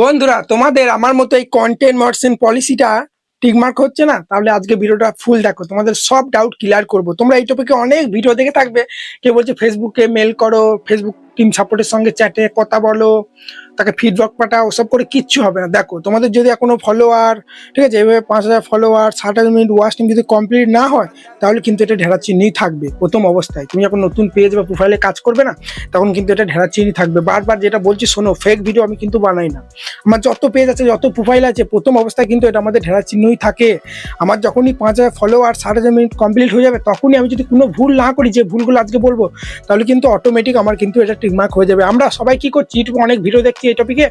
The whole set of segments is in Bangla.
বন্ধুরা, তোমাদের আমার মতো এই কন্টেন্ট মার্সিন পলিসিটা টিকমার্ক হচ্ছে না? তাহলে আজকে ভিডিওটা ফুল দেখো। তোমাদের সব ডাউট ক্লিয়ার করব। তোমরা এই টপিকে অনেক ভিডিও দেখে থাকবে। কেউ বলছে ফেসবুকে মেল করো ফেসবুক টিম সাপোর্টের সঙ্গে চ্যাটে কথা বলো, তাকে ফিডব্যাক পাঠাও ওসব করে কিচ্ছু হবে না। দেখো, তোমাদের যদি এখনও ফলোয়ার ঠিক আছে, এভাবে পাঁচ হাজার ফলোয়ার ষাট হাজার মিনিট ওয়াচ টাইম যদি কমপ্লিট না হয়, তাহলে কিন্তু এটা ঢেড়া চিহ্নই থাকবে, প্রথম অবস্থায়। তুমি যখন নতুন পেজ বা প্রোফাইলে কাজ করবে না, তখন কিন্তু এটা ঢেড়া চিহ্নই থাকবে। বারবার যেটা বলছি, শোনো ফেক ভিডিও আমি কিন্তু বানাই না। আমার যত পেজ আছে, যত প্রোফাইল আছে, প্রথম অবস্থায় কিন্তু এটা আমাদের ঢেড়া চিহ্নই থাকে। আমার যখনই পাঁচ হাজার ফলোয়ার ষাট হাজার মিনিট কমপ্লিট হয়ে যাবে, তখনই আমি যদি কোনো ভুল না করি, যে ভুলগুলো আজকে বলব, তাহলে কিন্তু অটোমেটিক আমার কিন্তু এটা টিকমার্ক হয়ে যাবে। আমরা সবাই কি করছি, ইউটিউবে অনেক ভিডিও দেখছি এই টপিকে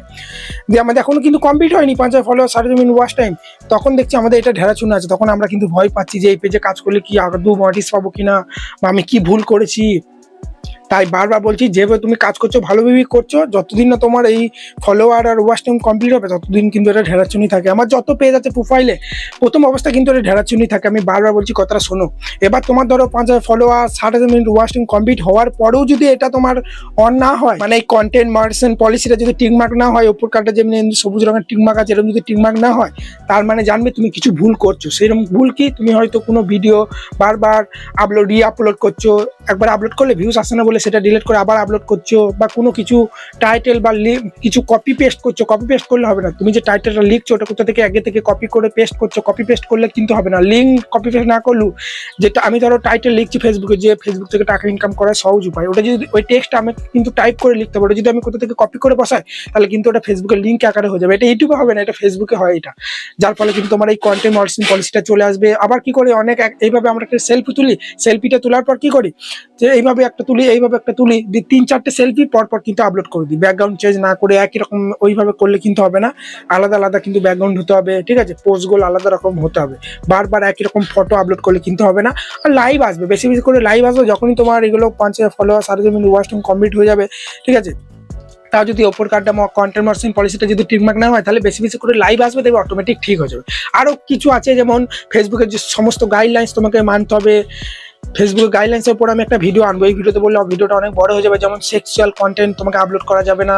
যে আমাদের এখনও কিন্তু কমপ্লিট হয়নি পাঁচ হাজার ফলোয়ার সাড়ে মিনিট ওয়াশ টাইম তখন দেখছি আমাদের এটা ঢেরা চুনা আছে। তখন আমরা কিন্তু ভয় পাচ্ছি যে এই পেজে কাজ করলে কি আদৌ মনিটিস পাবো কিনা, বা আমি কি ভুল করেছি? তাই বারবার বলছি, যেভাবে তুমি কাজ করছ, ভালোভাবেই করছ। যতদিন না তোমার এই ফলোয়ার আর ওয়াচ টাইম কমপ্লিট হবে, ততদিন কিন্তু এটা ঢেরাচুনি থাকে। আমার যত পেজ আছে প্রোফাইলে প্রথম অবস্থা কিন্তু এটা ঢেরাচুনি থাকে। আমি বারবার বলছি, কথাটা শোনো। এবার তোমার ধরো পাঁচ হাজার ফলোয়ার ষাট হাজার মিনিট ওয়াচ টাইম কমপ্লিট হওয়ার পরেও যদি এটা তোমার অন না হয় মানে এই কন্টেন্ট মার্সেন পলিসিটা যদি টিকমার্ক না হয়, উপর কাটা যেমনি সবুজ রঙের টিকমার্ক আছে, এরকম যদি টিকমার্ক না হয়, তার মানে জানবে তুমি কিছু ভুল করছ। সেরকম ভুল কি? তুমি হয়তো কোনো ভিডিও বারবার আপলোড রি আপলোড করছ। একবার আপলোড করলে ভিউজ আসে না বলে সেটা ডিলিট করে আবার আপলোড করছ বা কোনো কিছু টাইটেল বা কিছু কপি পেস্ট করছ কপি পেস্ট করলে হবে না। তুমি যে টাইটেলটা লিখছো, ওটা কোথা থেকে, আগে থেকে কপি করে পেস্ট করছ কপি পেস্ট করলে কিন্তু হবে না। লিঙ্ক কপি পেস্ট না করলেও যেটা আমি ধরো টাইটেল লিখছি ফেসবুকে যে ফেসবুক থেকে টাকা ইনকাম করার সহজ উপায়। ওটা যদি ওই টেক্সট আমি কিন্তু টাইপ করে লিখতে পারো, যদি আমি কোথা থেকে কপি করে বসাই, তাহলে কিন্তু ওটা ফেসবুকের লিঙ্ক আকারে হয়ে যাবে। এটা ইউটিউবে হবে না, এটা ফেসবুকে হয় এটা। যার ফলে কিন্তু তোমার এই কন্টেন্ট মডেলিং পলিসিটা চলে আসবে। আবার কি করে, অনেক এইভাবে আমরা একটা সেলফি তুলি সেলফিটা তোলার পর কি করি, যে এইভাবে একটা তুলি, এইভাবে একটা তুলি, দিয়ে তিন চারটে সেলফি পর পর কিন্তু আপলোড করে দিই। ব্যাকগ্রাউন্ড চেঞ্জ না করে একই রকম ওইভাবে করলে কিন্তু হবে না। আলাদা আলাদা কিন্তু ব্যাকগ্রাউন্ড হতে হবে, ঠিক আছে? পোস্টগুলো আলাদা রকম হতে হবে। বারবার একই রকম ফটো আপলোড করলে কিন্তু হবে না। আর লাইভ আসবে, বেশি বেশি করে লাইভ আসবে, যখনই তোমার এগুলো পাঁচ হাজার ফলোয়ার সাড়ে মিনিট ওয়াচ কমপ্লিট হয়ে যাবে, ঠিক আছে? তা যদি ওপর কার্ডটা কন্টেন্ট মার্সিং পলিসিটা যদি ঠিকঠাক না হয়, তাহলে বেশি বেশি করে লাইভ আসবে, দেখবে অটোমেটিক ঠিক হয়ে যাবে। আরও কিছু আছে, যেমন ফেসবুকের যে সমস্ত গাইডলাইন্স তোমাকে মানতে হবে ফেসবুক গাইডলাইন্সের উপর আমি একটা ভিডিও আনব। এই ভিডিওতে বললে ভিডিওটা অনেক বড় হয়ে যাবে। যেমন সেক্সুয়াল কন্টেন্ট তোমাকে আপলোড করা যাবে না।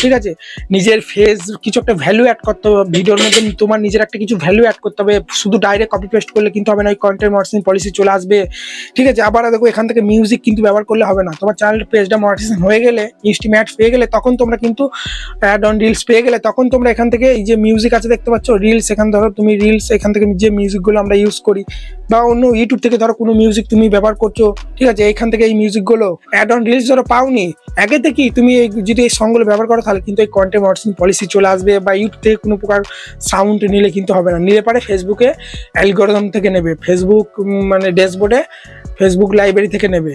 ঠিক আছে? নিজের ফেস কিছু একটা ভ্যালু অ্যাড করতে হবে। ভিডিওর মধ্যে তোমার নিজের একটা কিছু ভ্যালু অ্যাড করতে হবে। শুধু ডাইরেক্ট কপি পেস্ট করলে কিন্তু হবে না। ওই কন্টেন্ট মার্সিং পলিসি চলে আসবে। ঠিক আছে? আবার দেখো, এখান থেকে মিউজিক কিন্তু ব্যবহার করলে হবে না। তোমার চ্যানেল পেজটা মনিটাইজেশন হয়ে গেলে ইনস্টি ম্যাটস পেয়ে গেলে, তখন তোমরা কিন্তু অ্যাড অন রিলস পেয়ে গেলে, তখন তোমরা এখান থেকে এই যে মিউজিক আছে, দেখতে পাচ্ছ? রিলস এখান ধরো, তুমি রিলস এখান থেকে যে মিউজিকগুলো আমরা ইউজ করি বা অন্য ইউটিউব থেকে ধরো কোনো মিউজিক তুমি ব্যবহার করছ, ঠিক আছে এখান থেকে এই মিউজিকগুলো অ্যাড অন রিলিজ ধরো পাওনি, আগে থেকেই তুমি এই যদি এই সঙ্গগুলো ব্যবহার করো তাহলে কিন্তু এই কন্টেন্ট মার্সিং পলিসি চলে আসবে বা ইউটিউব থেকে কোনো প্রকার সাউন্ড নিলে কিন্তু হবে না। নিলে পারে ফেসবুকে অ্যালগোরিদম থেকে নেবে ফেসবুক মানে ড্যাশবোর্ডে ফেসবুক লাইব্রেরি থেকে নেবে।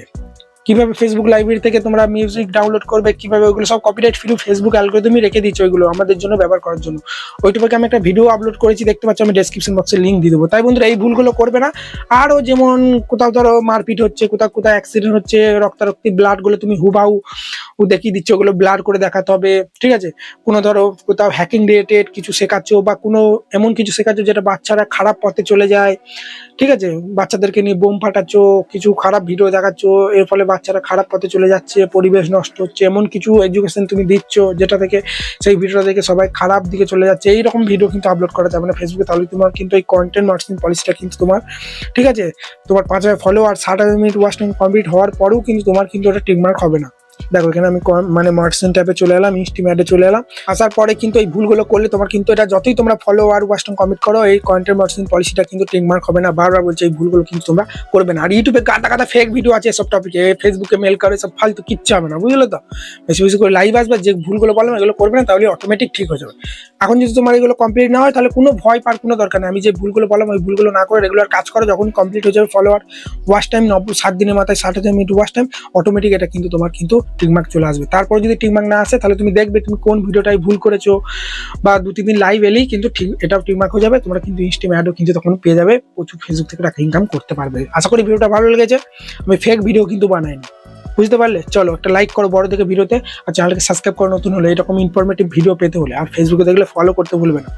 কীভাবে ফেসবুক লাইব্রেরি থেকে তোমরা মিউজিক ডাউনলোড করবে, কীভাবে ওইগুলো সব কপিরাইট ফ্রি ফেসবুক অ্যালগোরিদমই রেখে দিচ্ছে ওইগুলো আমাদের জন্য ব্যবহার করার জন্য। ওইটুকুকে আমি একটা ভিডিও আপলোড করেছি, দেখতে পাচ্ছ আমি ডেসক্রিপশন বক্সে লিঙ্ক দিয়ে দেবো। তাই বন্ধুরা, এই ভুলগুলো করবে না। আরও যেমন কোথাও ধরো মারপিট হচ্ছে, কোথাও কোথাও অ্যাক্সিডেন্ট হচ্ছে, রক্তারক্তি ব্লাডগুলো তুমি হুবাউ দেখিয়ে দিচ্ছ, ওগুলো ব্লার করে দেখাতে হবে, ঠিক আছে? কোনো ধরো কোথাও হ্যাকিং রিলেটেড কিছু শেখাচ্ছ বা কোনো এমন কিছু শেখাচ্ছ যেটা বাচ্চারা খারাপ পথে চলে যায়, ঠিক আছে? বাচ্চাদেরকে নিয়ে বোম ফাটাচ্ছ, কিছু খারাপ ভিডিও দেখাচ্ছ, এর ফলে বাচ্চারা খারাপ পথে চলে যাচ্ছে, পরিবেশ নষ্ট হচ্ছে, এমন কিছু এডুকেশন তুমি দিচ্ছ যেটা থেকে সেই ভিডিওটা দেখে সবাই খারাপ দিকে চলে যাচ্ছে। এইরকম ভিডিও কিন্তু আপলোড করা যাবে না। ফেসবুকে তাহলে তোমার কিন্তু এই কন্টেন্ট মার্কেটিং পলিসিটা কিন্তু তোমার, ঠিক আছে? তোমার পাঁচ হাজার ফলোয়ার ষাট হাজার মিনিট ওয়াচ কমপ্লিট হওয়ার পরেও কিন্তু তোমার কিন্তু ওটা টিকমার্ক হবে না। দেখো, এখানে আমি মানে মার্সেন্ট ট্যাপে চলে এলাম ইনস্টি ম্যাডে চলে এলাম। আসার পরে কিন্তু এই ভুলগুলো করলে তোমার কিন্তু এটা যতই তোমরা ফলোয়ার ওয়াচ টাইম কমিট করো, এই কন্টেন্ট মার্সিং পলিসিটা কিন্তু টিকমার্ক হবে না। বারবার বলছে এই ভুলগুলো কিন্তু তোমরা করবে না। আর ইউটিউবে গাদা গাদা ফেক ভিডিও আছে এসব টপিকে ফেসবুকে মেল করে সব ফালতু কিচ্ছু হবে না, বুঝলো তো? বেশি বেশি করে লাইভ আসবে, যে ভুলগুলো বললাম এগুলো করবে না, তাহলে অটোমেটিক ঠিক হয়ে যাবে। এখন যদি তোমার এগুলো কমপ্লিট না হয়, তাহলে কোনো ভয় পার কোনো দরকার নেই। আমি যে ভুলগুলো বললাম, ওই ভুলগুলো না করে রেগুলার কাজ করো, যখন কমপ্লিট হয়ে যাবে ফলোয়ার ওয়াচ টাইম নব্বই, সাত দিনের মাথায় ষাট হাজার মিনিট ওয়াচ টাইম অটোমেটিক এটা কিন্তু তোমার কিন্তু টিকমার্ক চলে আসবে। তারপর যদি টিকমার্ক না আসে, তাহলে তুমি দেখবে তুমি কোন ভিডিওটাই ভুল করেছ বা দু, তিন দিন লাইভ এলেই কিন্তু ঠিক এটাও টিকমার্ক হয়ে যাবে, তোমরা কিন্তু ইনস্টিম অ্যাডও কিন্তু তখন পেয়ে যাবে, প্রচুর ফেসবুক থেকে টাকা ইনকাম করতে পারবে। আশা করি ভিডিওটা ভালো লেগেছে, আমি ফেক ভিডিও কিন্তু বানাইনি। বুঝতে পারলে? চলো, একটা লাইক করো বড় থেকে ভিডিওতে আর চ্যানেলকে সাবস্ক্রাইব করো নতুন হলে, এরকম ইনফরমেটিভ ভিডিও পেতে হলে, আর ফেসবুকে দেখলে ফলো করতে ভুলবে না।